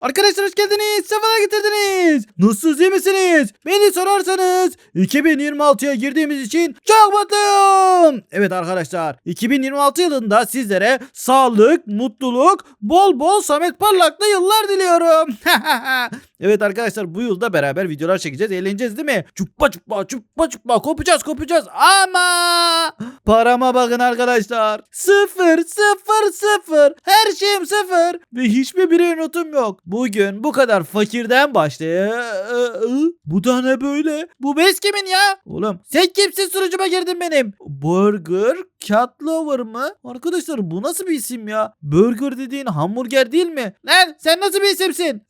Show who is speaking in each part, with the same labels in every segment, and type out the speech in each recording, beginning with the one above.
Speaker 1: Arkadaşlar hoş geldiniz. Sefalar getirdiniz. Nasılsınız iyi misiniz? Beni sorarsanız 2026'ya girdiğimiz için çok mutluyum. Evet arkadaşlar 2026 yılında sizlere sağlık, mutluluk, bol bol Samet Parlaklı yıllar diliyorum. evet arkadaşlar bu yılda beraber videolar çekeceğiz. Eğleneceğiz değil mi? Çuppa çuppa çuppa çuppa kopacağız kopacağız ama parama bakın arkadaşlar. Sıfır sıfır sıfır. Her şeyim sıfır. Ve hiçbir birey notum yok. Bugün bu kadar fakirden başlayıp bu da ne böyle? Bu bez kimin ya? Oğlum sen kimsin sunucuma girdin benim? Burger Cat Lover mı? Arkadaşlar bu nasıl bir isim ya? Burger dediğin hamburger değil mi? Lan sen nasıl bir isimsin?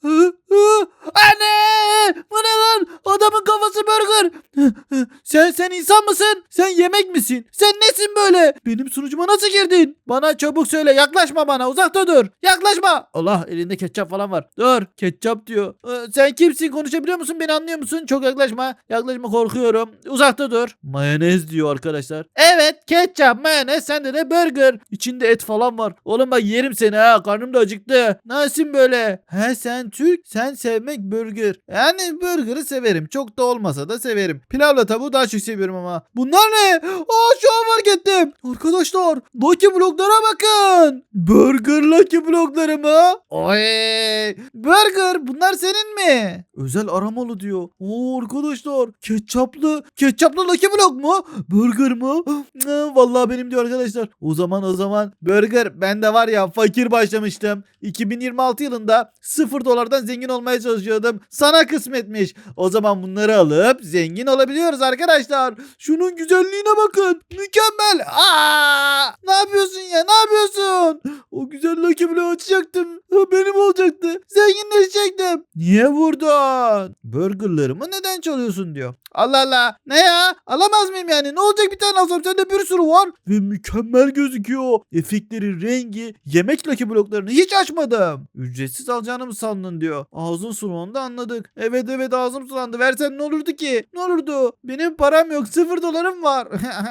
Speaker 1: Anne! Bu ne lan? Adamın kafası burger. Sen sen insan mısın? Sen yemek misin? Sen nesin böyle? Benim sunucuma nasıl girdin? Bana çabuk söyle. Yaklaşma bana. Uzakta dur. Yaklaşma. Allah elinde ketçap falan var. Dur. Ketçap diyor. Ee, sen kimsin? Konuşabiliyor musun? Beni anlıyor musun? Çok yaklaşma. Yaklaşma korkuyorum. Uzakta dur. Mayonez diyor arkadaşlar. Evet ketçap mayonez sende de burger. İçinde et falan var. Oğlum bak yerim seni ha. Karnım da acıktı. Nasılsın böyle? He sen Türk. Sen sevmek burger. Yani burgerı severim. Çok da olmasa da severim. Pilavla tavuğu daha çok seviyorum ama. Bunlar ne? Aa şu an fark ettim. Arkadaşlar Lucky bloklara bakın. Burger Lucky blokları mı? Oy. Burger bunlar senin mi? Özel aramalı diyor. Oo arkadaşlar ketçaplı ketçaplı Lucky blok mu? Burger? Aa, Vallahi benim diyor arkadaşlar. O zaman o zaman burger ben de var ya fakir başlamıştım. 2026 yılında 0 dolardan zengin olmaya çalışıyordum. Sana kısmetmiş. O zaman bunları alıp zengin olabiliyoruz arkadaşlar. Şunun güzelliğine bakın. Mükemmel. Aa! Ne yapıyorsun ya? Ne yapıyorsun? O güzel Lucky Block'u açacaktım. Benim olacaktı. Zenginleşecektim. Niye vurdun? Burgerlarımı neden çalıyorsun diyor. Allah Allah. Ne ya? Alamaz mıyım yani? Ne olacak bir tane alsam? Sende bir sürü var. Ve mükemmel gözüküyor. Efektleri, rengi, yemek Lucky bloklarını hiç açmadım. Ücretsiz alacağını mı sandın diyor. Ağzın sulandı anladık. Evet evet ağzım sulandı. Versen ne olurdu ki? Ne olurdu? Benim param yok. Sıfır dolarım var.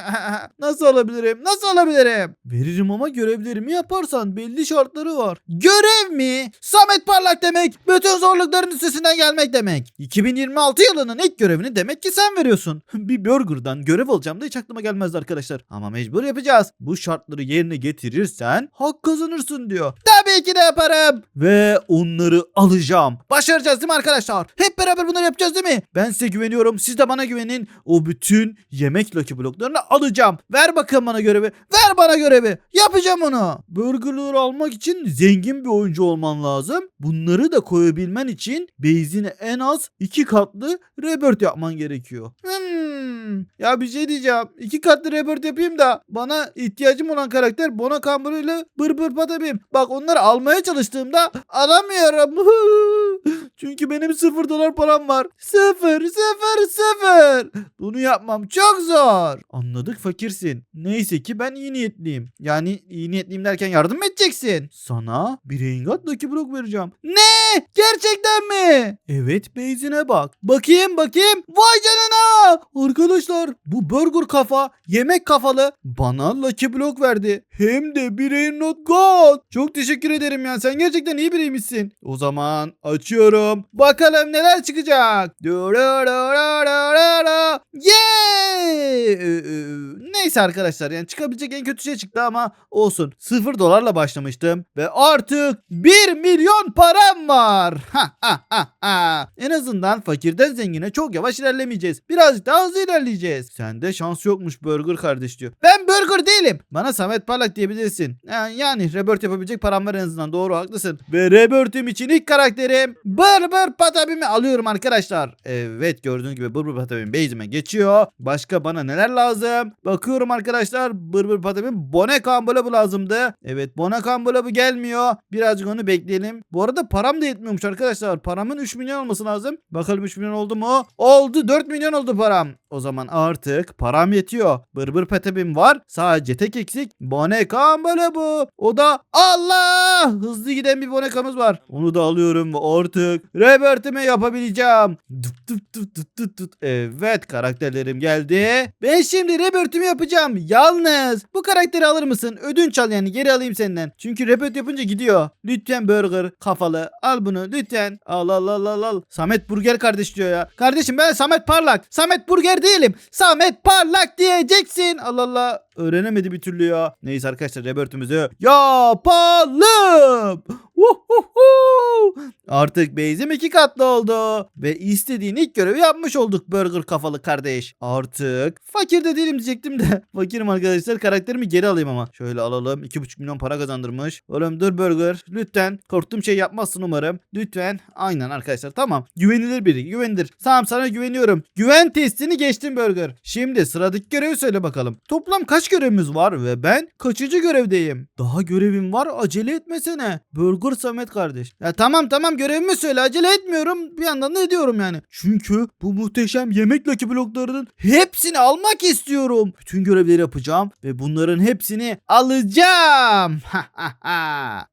Speaker 1: Nasıl alabilirim? Nasıl alabilirim? Veririm ama görevlerimi yaparsan belli şartları var. Görev mi? Samet Parlak demek. Bütün zorlukların üstesinden gelmek demek. 2026 yılının ilk görevini demek ki sen veriyorsun. bir burgerdan görev alacağım da hiç aklıma gelmezdi arkadaşlar. Ama mecbur yapacağız. Bu şartları yerine getirirsen hak kazanırsın diyor. Tabii ki de yaparım. Ve onları alacağım. Başaracağız değil mi arkadaşlar? Hep beraber bunları yapacağız değil mi? Ben size güveniyorum. Siz de bana güvenin. O bütün yemek Lucky bloklarını alacağım. Ver bakalım bana görevi. Ver bana görevi. Yapacağım onu. Burgerları almak için zengin bir oyuncu olman lazım. Bunları da koyabilmen için base'ine en az iki katlı rebirth yapman gerekiyor. Hmm. Ya bir şey diyeceğim. İki katlı rebirth yapayım da bana ihtiyacım olan karakter Bona Kamburu ile Bır Bır. Bak onları almaya çalıştığımda alamıyorum. Çünkü benim sıfır dolar param var. Sıfır sıfır sıfır. Bunu yapmam çok zor. Anladık fakirsin. Neyse ki ben iyi niyetliyim. Yani iyi niyetliyim derken yardım mı edeceksin? Sana bir Rengat Lucky Block vereceğim. Ne? Gerçekten mi? Evet beyzine bak. Bakayım bakayım. Vay canına. Arkadaşlar bu burger kafa yemek kafalı bana Lucky Block verdi. Hem de bir not God. Çok teşekkür ederim ya. Sen gerçekten iyi biriymişsin. O zaman açıyorum. Bakalım neler çıkacak. Yeah! Neyse arkadaşlar yani çıkabilecek en kötü şey çıktı ama olsun. 0 dolarla başlamıştım ve artık 1 milyon param var. Ha, ha, ha, ha. En azından fakirden zengine çok yavaş ilerlemeyeceğiz. Birazcık daha hızlı ilerleyeceğiz. Sende şans yokmuş Burger kardeş diyor. Ben Burger değilim. Bana Samet Parlak diyebilirsin. Yani, yani Rebirth yapabilecek param var en azından. Doğru haklısın. Ve Rebirth'im için ilk karakterim Bır Patabim'i alıyorum arkadaşlar. Evet gördüğünüz gibi Bır Patabim base'ime geçiyor. Başka bana neler lazım? Bakıyorum arkadaşlar. Bır Patabim Bone Kambula lazımdı. Evet Bone Kambula bu gelmiyor. Birazcık onu bekleyelim. Bu arada param da yetmiyormuş arkadaşlar. Paramın 3 milyon olması lazım. Bakalım 3 milyon oldu mu? Oldu 4 milyon oldu param. O zaman artık param yetiyor. Bır Bır Patabim var. Sadece tek eksik Bone Kambula bu. O da Allah! Hızlı giden bir bonekamız var. Onu da alıyorum artık Rebirth'imi yapabileceğim. Dıp dıp dıp dıp dıp dıp. Evet karakterlerim geldi. Ben şimdi Rebirth'imi yapacağım. Yalnız bu karakteri alır mısın? Ödünç al yani geri alayım senden. Çünkü Rebirth yapınca gidiyor. Lütfen Burger kafalı al al bunu lütfen. Al al al al al. Samet Burger kardeş diyor ya. Kardeşim ben Samet Parlak. Samet Burger değilim. Samet Parlak diyeceksin. Allah Allah. Öğrenemedi bir türlü ya. Neyse arkadaşlar Robert'ümüzü yapalım. Uhuhu. Artık base'im iki katlı oldu. Ve istediğin ilk görevi yapmış olduk burger kafalı kardeş. Artık fakir de değilim diyecektim de. Fakirim arkadaşlar karakterimi geri alayım ama. Şöyle alalım. 2,5 milyon para kazandırmış. Oğlum dur burger. Lütfen. Korktuğum şey yapmazsın umarım. Lütfen. Aynen arkadaşlar tamam. Güvenilir biri. Güvenilir. Tamam sana güveniyorum. Güven testini geçtim burger. Şimdi sıradaki görevi söyle bakalım. Toplam kaç görevimiz var ve ben kaçıncı görevdeyim? Daha görevim var acele etmesene. Burger Samet kardeş. Ya tamam tamam görevimi söyle acele etmiyorum. Bir yandan da ediyorum yani. Çünkü bu muhteşem yemek Lucky bloklarının hepsini almak istiyorum. Bütün görevleri yapacağım ve bunların hepsini alacağım.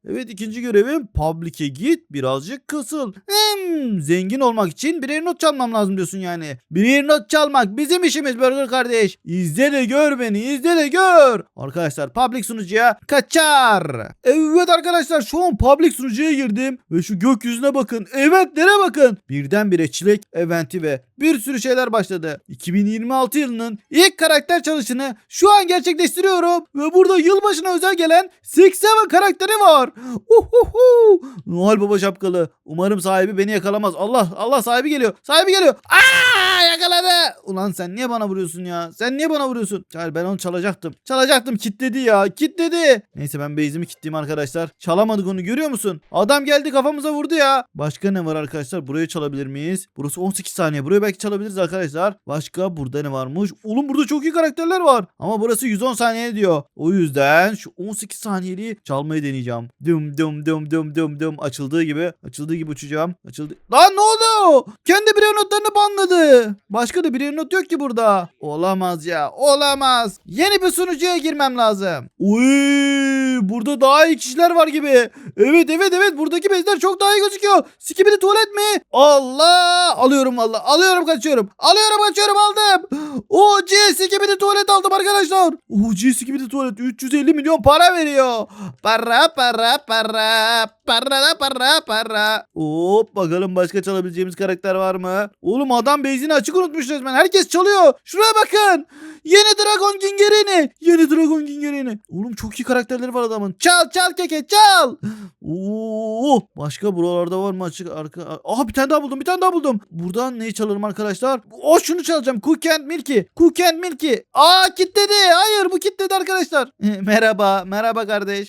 Speaker 1: evet ikinci görevim public'e git birazcık kısıl. Hmm, zengin olmak için birer not çalmam lazım diyorsun yani. Birer not çalmak bizim işimiz Burger kardeş. İzle de gör beni izle de gör. Arkadaşlar public sunucuya kaçar. Evet arkadaşlar şu an public sunucuya girdim ve şu gökyüzüne bakın. Eventlere bakın. Birdenbire çilek eventi ve bir sürü şeyler başladı. 2026 yılının ilk karakter çalışını şu an gerçekleştiriyorum ve burada yılbaşına özel gelen 87 karakteri var. Uhuhu. Noel Baba şapkalı. Umarım sahibi beni yakalamaz. Allah Allah sahibi geliyor. Sahibi geliyor. Aa yakaladı. Ulan sen niye bana vuruyorsun ya? Sen niye bana vuruyorsun? Hayır ben onu çalacaktım. Çalacaktım kitledi ya. Kitledi. Neyse ben base'imi kilitleyeyim arkadaşlar. Çalamadık onu görüyor musun? Adam geldi kafamıza vurdu ya. Başka ne var arkadaşlar? Burayı çalabilir miyiz? Burası 18 saniye. Burayı belki çalabiliriz arkadaşlar. Başka burada ne varmış? Oğlum burada çok iyi karakterler var. Ama burası 110 saniye diyor. O yüzden şu 18 saniyeliği çalmayı deneyeceğim. Dum dum dum dum dum dum açıldığı gibi açıldığı gibi uçacağım. Açıldı. Lan ne oldu? Kendi birer notlarını banladı. Başka da birer not yok ki burada. Olamaz ya. Olamaz. Yeni bir sunucuya girmem lazım. Uy, burada daha iyi kişiler var gibi. Evet evet evet buradaki bezler çok daha iyi gözüküyor. Sikibidi tuvalet mi? Allah! Alıyorum valla. Alıyorum kaçıyorum. Alıyorum kaçıyorum aldım. OG sikibidi tuvalet aldım arkadaşlar. OG sikibidi tuvalet 350 milyon para veriyor. Para para para. Para para para. Hop bakalım başka çalabileceğimiz karakter var mı? Oğlum adam base'ini açık unutmuş resmen. Herkes çalıyor. Şuraya bakın. Yeni Dragon Gingerini. Yeni Dragon Gingerini. Oğlum çok iyi karakterleri var adamın. Çal çal keke çal. Oo, başka buralarda var mı açık arka? Aha bir tane daha buldum. Bir tane daha buldum. Buradan neyi çalarım arkadaşlar? O şunu çalacağım. Cook and Milky. Cook and Milky. Aa kitledi. Hayır bu kitledi arkadaşlar. merhaba. Merhaba kardeş.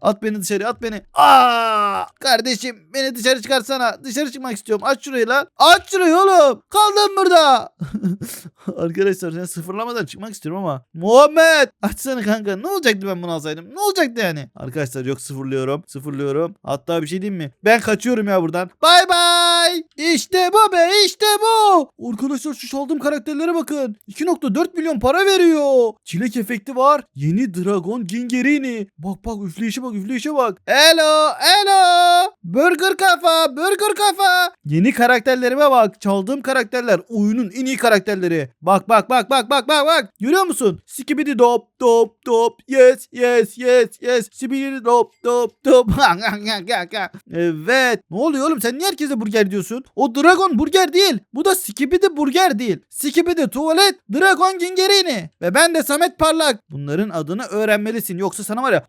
Speaker 1: At beni dışarı at beni. Aa! Kardeşim beni dışarı çıkarsana. Dışarı çıkmak istiyorum. Aç şurayı lan. Aç şurayı oğlum. Kaldım burada. Arkadaşlar sen sıfırlamadan çıkmak istiyorum ama. Muhammed açsana kanka. Ne olacaktı ben bunu alsaydım? Ne olacaktı yani? Arkadaşlar yok sıfırlıyorum. Sıfırlıyorum. Hatta bir şey diyeyim mi? Ben kaçıyorum ya buradan. Bay bay. İşte bu be işte bu. Arkadaşlar şu çaldığım karakterlere bakın. 2.4 milyon para veriyor. Çilek efekti var. Yeni Dragon Gingerini. Bak bak üfleyişe bak üfleyişe bak. Hello hello. Burger kafa burger kafa. Yeni karakterlerime bak. Çaldığım karakterler. Oyunun en iyi karakterleri. Bak bak bak bak bak bak bak. Görüyor musun? Skibidi dop dop dop. Yes yes yes yes. Skibidi dop dop dop. evet. Ne oluyor oğlum? Sen niye herkese burger diyorsun? O Dragon burger değil. Bu da Skibidi burger değil. Skibidi tuvalet Dragon Gingerini. Ve ben de Samet Parlak. Bunların adını öğrenmelisin. Yoksa sana var ya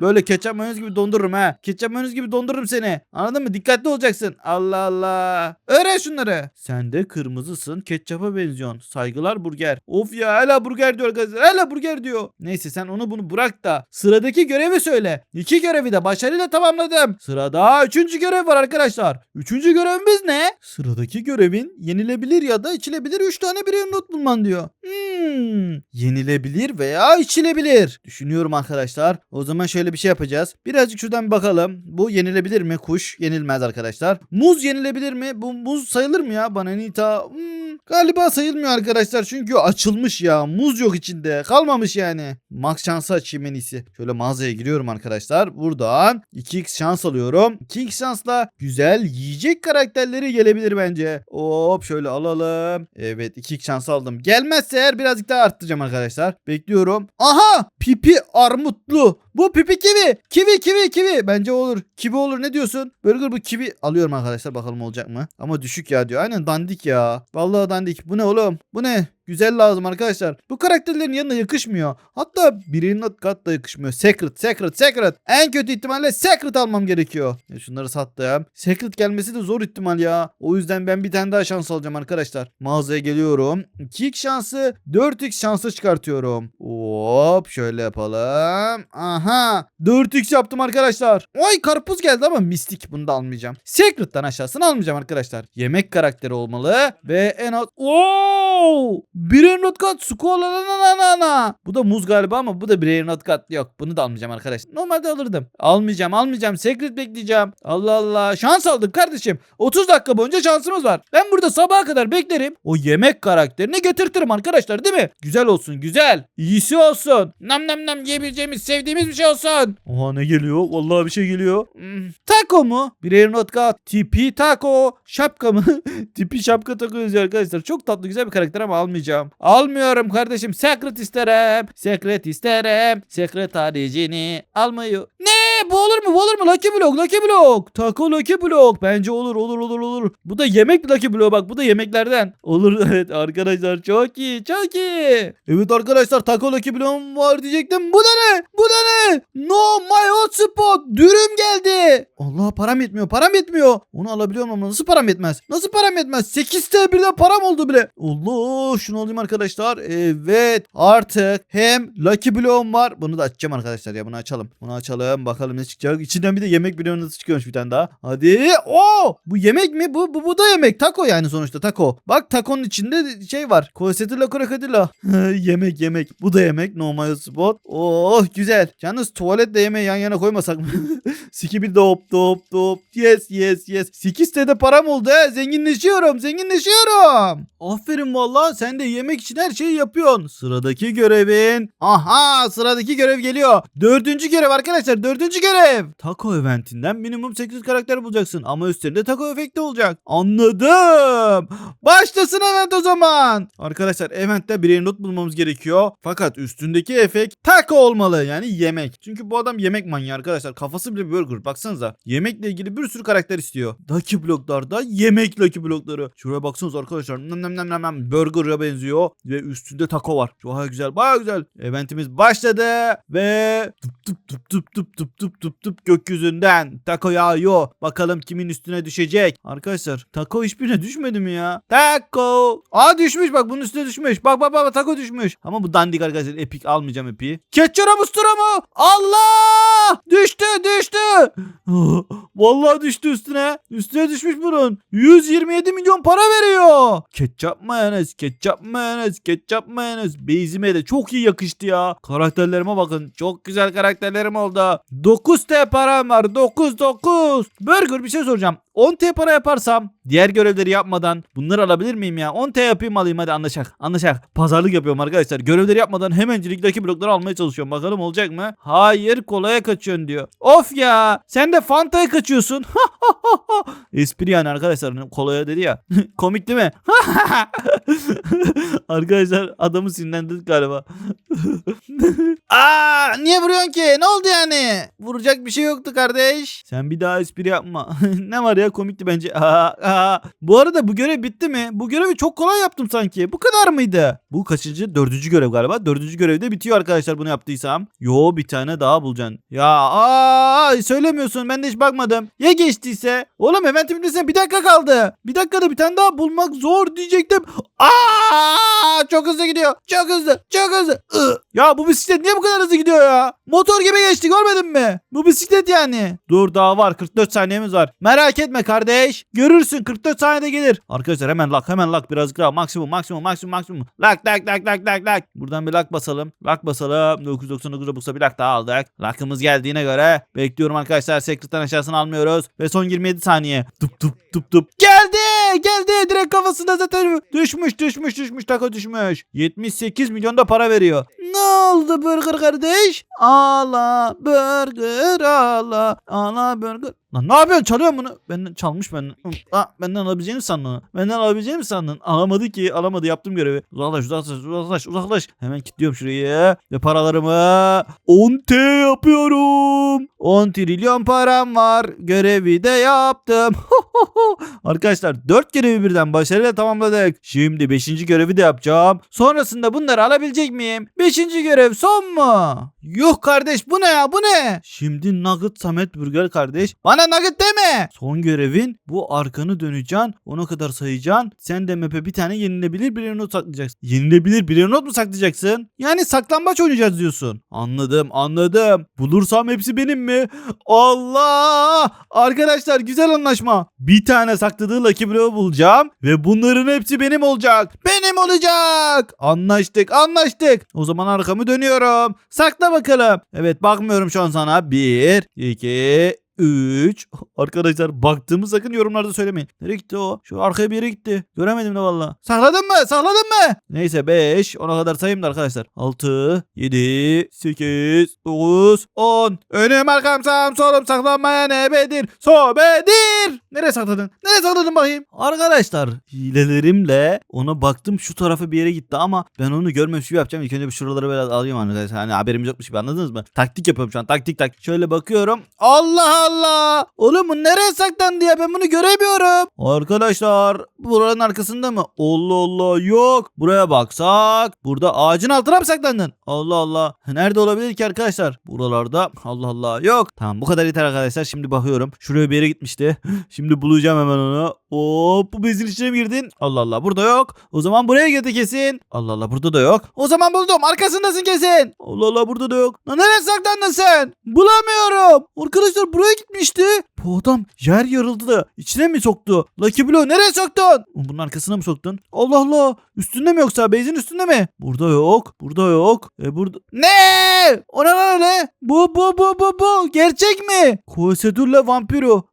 Speaker 1: Böyle ketçap mayonez gibi dondururum ha. Ketçap mayonez gibi dondururum seni. Anladın mı? Dikkatli olacaksın. Allah Allah. Öğren şunları. Sen de kırmızısın. Ketçapa benziyorsun. Saygılar burger. Of ya hala burger diyor arkadaşlar. Hala burger diyor. Neyse sen onu bunu bırak da. Sıradaki görevi söyle. İki görevi de başarıyla tamamladım. Sırada üçüncü görev var arkadaşlar. Üçüncü görevimiz ne? Sıradaki görevin yenilebilir ya da içilebilir 3 tane bir not bulman diyor. Hmm. Yenilebilir veya içilebilir. Düşünüyorum arkadaşlar. O zaman şöyle bir şey yapacağız. Birazcık şuradan bir bakalım. Bu yenilebilir mi? Kuş yenilmez arkadaşlar. Muz yenilebilir mi? Bu muz sayılır mı ya? Bananita. Hmm, galiba sayılmıyor arkadaşlar. Çünkü açılmış ya. Muz yok içinde. Kalmamış yani. Max şansı açayım en iyisi. Şöyle mağazaya giriyorum arkadaşlar. Buradan 2x şans alıyorum. 2x şansla güzel yiyecek karakterleri gelebilir bence. Hop şöyle alalım. Evet 2x şans aldım. Gelmezse eğer birazcık daha arttıracağım arkadaşlar. Bekliyorum. Aha! Pipi armutlu. Bu pipi kivi. Kivi kivi kivi. Bence olur. Kivi olur ne diyorsun? Burger bu kivi. Alıyorum arkadaşlar bakalım olacak mı? Ama düşük ya diyor. Aynen dandik ya. Vallahi dandik. Bu ne oğlum? Bu ne? Güzel lazım arkadaşlar. Bu karakterlerin yanına yakışmıyor. Hatta birinin kat da yakışmıyor. Secret, secret, secret. En kötü ihtimalle secret almam gerekiyor. Şunları sattım. Secret gelmesi de zor ihtimal ya. O yüzden ben bir tane daha şans alacağım arkadaşlar. Mağazaya geliyorum. 2x şansı 4x şansı çıkartıyorum. Hop şöyle yapalım. Aha 4x yaptım arkadaşlar. Oy karpuz geldi ama mistik bunu da almayacağım. Secret'tan aşağısını almayacağım arkadaşlar. Yemek karakteri olmalı ve en az... Oo! Brain Rot Cut Skola na na na na. Bu da muz galiba ama bu da Brain Rot Cut yok. Bunu da almayacağım arkadaşlar. Normalde alırdım. Almayacağım almayacağım. Secret bekleyeceğim. Allah Allah. Şans aldık kardeşim. 30 dakika boyunca şansımız var. Ben burada sabaha kadar beklerim. O yemek karakterini getirtirim arkadaşlar değil mi? Güzel olsun güzel. İyisi olsun. Nam nam nam yiyebileceğimiz sevdiğimiz bir şey olsun. Oha ne geliyor? Vallahi bir şey geliyor. Hmm. Taco mu? Brain Rot Cut. Tipi taco. Şapka mı? Tipi şapka yazıyor arkadaşlar. Çok tatlı güzel bir karakter ama almayacağım. Almıyorum kardeşim. Secret isterim. Secret isterim. Secret haricini almayı. Ne? Bu olur mu? Bu olur mu? Lucky Block. Lucky Block. Taco Lucky Block. Bence olur olur olur olur. Bu da yemek Lucky Block bak. Bu da yemeklerden. Olur evet arkadaşlar. Çok iyi. Çok iyi. Evet arkadaşlar Taco Lucky Block'um var diyecektim. Bu da ne? Bu da ne? No my hotspot. Dürüm geldi. Allah param yetmiyor. Param yetmiyor. Onu alabiliyorum ama nasıl param yetmez? Nasıl param yetmez? 8 T birden param oldu bile. Allah şunu alayım arkadaşlar. Evet artık hem Lucky Block'um var. Bunu da açacağım arkadaşlar ya bunu açalım. Bunu açalım bakalım ne çıkacak. İçinden bir de yemek bloğu nasıl çıkıyormuş bir tane daha. Hadi. Oo bu yemek mi? Bu, bu, bu da yemek. Taco yani sonuçta taco. Bak taconun içinde şey var. Kosetilla krokodilla. yemek yemek. Bu da yemek. Normal spot. Oh güzel. Yalnız tuvaletle yemeği yan yana koymasak mı? Sikibi dop dop dop. Yes yes yes. 8 de param oldu he. Zenginleşiyorum. Zenginleşiyorum. Aferin valla. Sen de yemek için her şeyi yapıyorsun. Sıradaki görevin. Aha sıradaki görev geliyor. Dördüncü görev arkadaşlar. Dördüncü görev. Taco eventinden minimum 8 karakter bulacaksın. Ama üstlerinde taco efekti olacak. Anladım. Başlasın event o zaman. Arkadaşlar eventte bir not bulmamız gerekiyor. Fakat üstündeki efekt taco olmalı. Yani yemek. Çünkü bu adam yemek manyağı arkadaşlar. Kafası bile burger. Baksanıza. Yemekle ilgili bir sürü karakter istiyor. Lucky bloklarda yemek Lucky blokları. Şuraya baksanıza arkadaşlar. Nam nam nam nam. Burger'a benziyor. Ve üstünde taco var. Baya güzel. Baya güzel. Eventimiz başladı. Ve tup tup tup tup tup tup tup tup tup gökyüzünden taco yağıyor. Bakalım kimin üstüne düşecek. Arkadaşlar taco hiçbirine düşmedi mi ya? Taco. Aa düşmüş bak bunun üstüne düşmüş. Bak bak bak taco düşmüş. Ama bu dandik arkadaşlar. Epik almayacağım epiği. Ketçara mustura mı? Allah! Düştü düştü. Vallahi düştü üstüne. Üstüne düşmüş bunun. 127 milyon para veriyor. Ketçap mayonez, ketçap mayonez, ketçap mayonez. Beyzime de çok iyi yakıştı ya. Karakterlerime bakın. Çok güzel karakterlerim oldu. 9 T param var. 9 9. Burger bir şey soracağım. 10 T para yaparsam diğer görevleri yapmadan bunları alabilir miyim ya? 10 T yapayım alayım hadi anlaşak. Anlaşak. Pazarlık yapıyorum arkadaşlar. Görevleri yapmadan hemencilikteki blokları almaya çalışıyorum. Bakalım olacak mı? Hayır kolaya kaçıyorsun diyor. Of ya. Sen de Fanta'ya kaçıyorsun. Espri yani arkadaşlar. Kolaya dedi ya. Komik değil mi? arkadaşlar adamı sinirlendirdik galiba. Aa, niye vuruyorsun ki? Ne oldu yani? Vuracak bir şey yoktu kardeş. Sen bir daha espri yapma. ne var ya komikti bence. Aa, aa. Bu arada bu görev bitti mi? Bu görevi çok kolay yaptım sanki. Bu kadar mıydı? Bu kaçıncı? Dördüncü görev galiba. Dördüncü görevde bitiyor arkadaşlar bunu yaptıysam. Yo bir tane daha bulacaksın. Ya aa söylemiyorsun. Ben de hiç bakmadım. Ya geçtiyse? Oğlum eventin bitmesine bir dakika kaldı. Bir dakikada bir tane daha bulmak zor diyecektim. Aa çok hızlı gidiyor. Çok hızlı. Çok hızlı. Ya bu bisiklet niye bu kadar hızlı gidiyor ya? Motor gibi geçti görmedin mi? Bu bisiklet yani. Dur daha var 44 saniyemiz var. Merak etme kardeş. Görürsün 44 saniyede gelir. Arkadaşlar hemen lak hemen lak birazcık daha maksimum maksimum maksimum maksimum. Lak lak lak lak lak lak. Buradan bir lak basalım. Lak basalım. 999 Robux'a bir lak daha aldık. Lakımız geldiğine göre bekliyorum arkadaşlar. Secret'tan aşağısını almıyoruz. Ve son 27 saniye. Tup tup tup tup. Geldi geldi direkt kafasında zaten düşmüş düşmüş düşmüş tako düşmüş. 78 milyon da para veriyor. Ne oldu burger kardeş? Ağla burger ağla ağla burger. Lan ne yapıyorsun? Çalıyor bunu. Benden çalmış benden. Aa, benden alabileceğini mi sandın? Benden alabileceğini mi sandın? Alamadı ki. Alamadı. Yaptım görevi. Uzaklaş uzaklaş uzaklaş uzaklaş. Hemen kilitliyorum şurayı. Ve paralarımı 10 T yapıyorum. 10 trilyon param var. Görevi de yaptım. Arkadaşlar 4 görevi birden başarıyla tamamladık. Şimdi 5. görevi de yapacağım. Sonrasında bunları alabilecek miyim? 5. görev son mu? Yok kardeş bu ne ya bu ne? Şimdi Nugget Samet Burger kardeş. Bana Nugget deme. Son görevin bu arkanı döneceksin. Ona kadar sayacaksın. Sen de map'e bir tane yenilebilir bir not saklayacaksın. Yenilebilir bir not mu saklayacaksın? Yani saklambaç oynayacağız diyorsun. Anladım anladım. Bulursam hepsi benim mi? Allah! Arkadaşlar güzel anlaşma. Bir tane sakladığı Lucky Block'u bulacağım ve bunların hepsi benim olacak. Benim olacak. Anlaştık anlaştık. O zaman arkamı dönüyorum. Sakla bakalım. Evet bakmıyorum şu an sana. 1, 2, 3. Arkadaşlar baktığımı sakın yorumlarda söylemeyin. Nereye gitti o? Şu arkaya bir yere gitti. Göremedim de valla. Sakladın mı? Sakladın mı? Neyse 5. Ona kadar sayayım da arkadaşlar. 6, 7, 8, 9, 10. Önüm arkam sağım solum saklanmaya nebedir. Sobedir. Nereye sakladın? Nereye sakladın bakayım? Arkadaşlar hilelerimle ona baktım şu tarafa bir yere gitti ama ben onu görmemiş gibi yapacağım. İlk önce bir şuraları böyle alayım arkadaşlar. Hani haberimiz yokmuş gibi anladınız mı? Taktik yapıyorum şu an taktik tak. Şöyle bakıyorum. Allah Allah. Oğlum bu nereye saklandı ya ben bunu göremiyorum. Arkadaşlar buranın arkasında mı? Allah Allah yok. Buraya baksak. Burada ağacın altına mı saklandın? Allah Allah. Nerede olabilir ki arkadaşlar? Buralarda. Allah Allah yok. Tamam bu kadar yeter arkadaşlar. Şimdi bakıyorum. Şuraya bir yere gitmişti. Şimdi bulacağım hemen onu. Hop bu bezin içine mi girdin? Allah Allah burada yok. O zaman buraya girdi kesin. Allah Allah burada da yok. O zaman buldum. Arkasındasın kesin. Allah Allah burada da yok. Lan nereye saklandın sen? Bulamıyorum. Arkadaşlar buraya gitmişti. Bu adam yer yarıldı içine mi soktu? Lucky Blue nereye soktun? Bunun arkasına mı soktun? Allah Allah. Üstünde mi yoksa? Beyzin üstünde mi? Burada yok. Burada yok. E burada... Ne? O ne lan öyle? Bu bu bu bu bu. Gerçek mi? Koesedurla vampiro.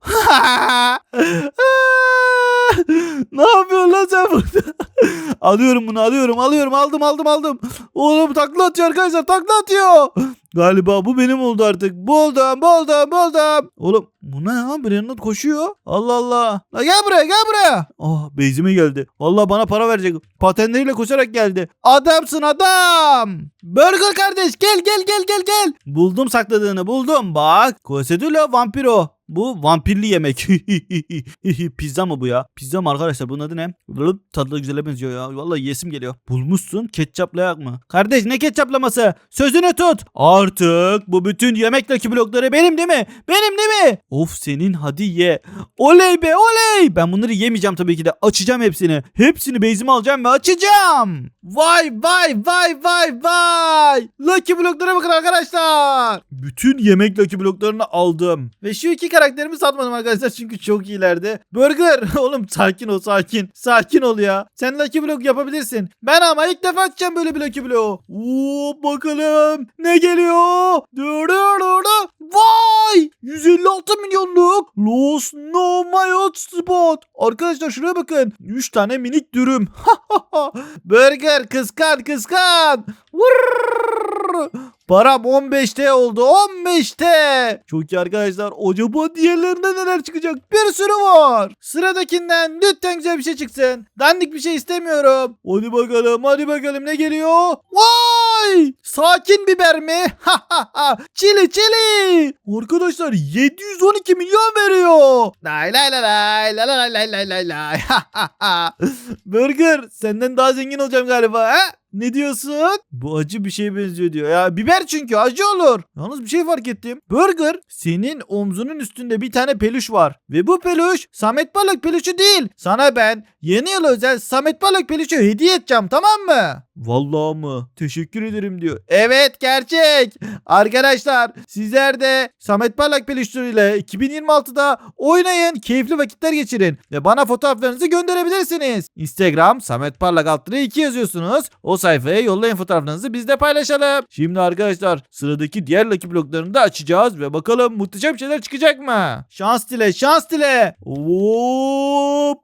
Speaker 1: ne yapıyorsun lan sen burada? alıyorum bunu alıyorum alıyorum aldım aldım aldım. Oğlum takla atıyor arkadaşlar takla atıyor. Galiba bu benim oldu artık. Buldum buldum buldum. Oğlum bu ne? Bir yanına koşuyor. Allah Allah. La gel buraya gel buraya. Ah beyzime geldi. Vallahi bana para verecek. Patenleriyle koşarak geldi. Adamsın adam. Burger kardeş gel gel gel gel gel. Buldum sakladığını buldum. Bak. Kosedula vampiro. Bu vampirli yemek. Pizza mı bu ya? Pizza mı arkadaşlar? Bunun adı ne? Bılıp tadı da güzele benziyor ya. Vallahi yesim geliyor. Bulmuşsun. Ketçaplayak mı? Kardeş ne ketçaplaması? Sözünü tut. Artık bu bütün yemekteki blokları benim değil mi? Benim değil mi? Of senin hadi ye. Oley be oley. Ben bunları yemeyeceğim tabii ki de. Açacağım hepsini. Hepsini bezime alacağım ve açacağım. Vay vay vay vay vay. Lucky bloklara bakın arkadaşlar. Bütün yemek Lucky bloklarını aldım. Ve şu iki karakterimi satmadım arkadaşlar çünkü çok iyilerdi. Burger oğlum sakin ol sakin. Sakin ol ya. Sen Lucky blok yapabilirsin. Ben ama ilk defa açacağım böyle bir Lucky bloğu. Oo bakalım ne geliyor? Dur dur dur. Vay 156 milyonluk Lost No My Hotspot. Arkadaşlar şuraya bakın. 3 tane minik dürüm. Burger kıskan kıskan. Vurr. Param 15T oldu 15T. Çok iyi arkadaşlar. Acaba diğerlerinde neler çıkacak? Bir sürü var. Sıradakinde lütfen güzel bir şey çıksın. Dandik bir şey istemiyorum. Hadi bakalım hadi bakalım ne geliyor? Vay! Sakin biber mi? çili çili. Arkadaşlar 712 milyon veriyor. Lay lay lay lay lay lay lay lay lay lay. Burger senden daha zengin olacağım galiba. Ha? Ne diyorsun? Bu acı bir şeye benziyor diyor. Ya biber çünkü acı olur. Yalnız bir şey fark ettim. Burger senin omzunun üstünde bir tane peluş var. Ve bu peluş Samet Balık peluşu değil. Sana ben yeni yıl özel Samet Balık peluşu hediye edeceğim tamam mı? Vallahi mı? Teşekkür ederim diyor. Evet gerçek. Arkadaşlar sizler de Samet Parlak peluşlarıyla 2026'da oynayın. Keyifli vakitler geçirin. Ve bana fotoğraflarınızı gönderebilirsiniz. Instagram Samet Parlak altına 2 yazıyorsunuz. O sayfaya yollayın fotoğraflarınızı biz de paylaşalım. Şimdi arkadaşlar sıradaki diğer Lucky bloklarını da açacağız ve bakalım muhteşem şeyler çıkacak mı? Şans dile şans dile. Hop.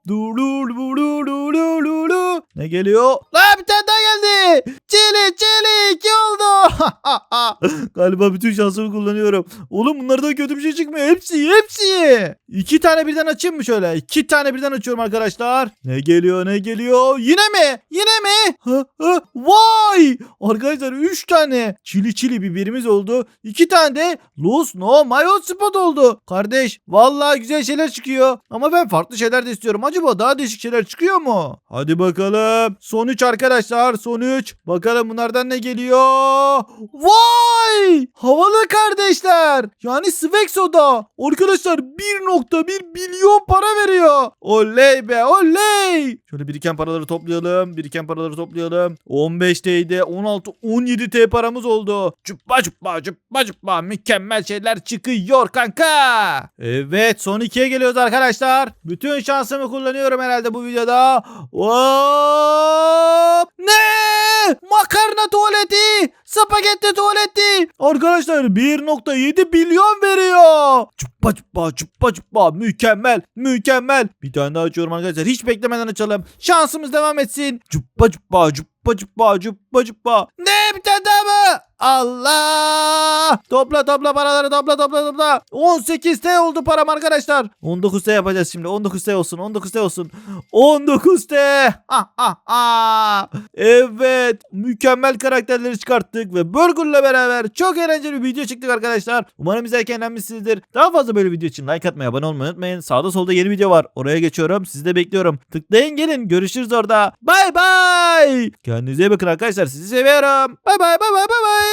Speaker 1: Ne geliyor? La bir tane daha geldi. Çelik çelik iki oldu. Galiba bütün şansımı kullanıyorum. Oğlum bunlardan kötü bir şey çıkmıyor. Hepsi hepsi. İki tane birden açayım mı şöyle? İki tane birden açıyorum arkadaşlar. Ne geliyor ne geliyor? Yine mi? Yine mi? Ha, ha. Vay! Arkadaşlar üç tane çili çili biberimiz oldu. İki tane de Los No Mayo Spot oldu. Kardeş vallahi güzel şeyler çıkıyor. Ama ben farklı şeyler de istiyorum. Acaba daha değişik şeyler çıkıyor mu? Hadi bakalım. Son 3 arkadaşlar. Son 3. Bakalım bunlardan ne geliyor? Vay! Havalı kardeşler. Yani Svexo'da. Arkadaşlar 1.1 milyon para veriyor. Oley be oley. Şöyle biriken paraları toplayalım. Biriken paraları toplayalım. 15'teydi. 16, 17 T paramız oldu. Cuppa cuppa cuppa cuppa. Mükemmel şeyler çıkıyor kanka. Evet son ikiye geliyoruz arkadaşlar. Bütün şansımı kullanıyorum herhalde bu videoda. Hop! Ne? Makarna tuvaleti. Spagetti tuvaleti. Arkadaşlar 1.7 milyon veriyor. Cuppa cuppa cuppa cuppa. Mükemmel. Mükemmel. Bir tane daha açıyorum arkadaşlar. Hiç beklemeden açalım. Şansımız devam etsin. Cuppa cuppa cuppa cuppa cuppa cuppa. Ne bir tane daha mı? Allah! Topla topla paraları topla topla topla. 18 T oldu param arkadaşlar. 19 T yapacağız şimdi. 19 T olsun. 19 T olsun. 19 T. Ah, ah, ah. Evet. Mükemmel karakterleri çıkarttık ve Burger'la beraber çok eğlenceli bir video çıktık arkadaşlar. Umarım izlerken eğlenmişsinizdir. Daha fazla böyle video için like atmayı, abone olmayı unutmayın. Sağda solda yeni video var. Oraya geçiyorum. Sizi de bekliyorum. Tıklayın gelin. Görüşürüz orada. Bay bay. Kendinize bakın arkadaşlar. Sizi seviyorum. Bay bay bay bay bay bay.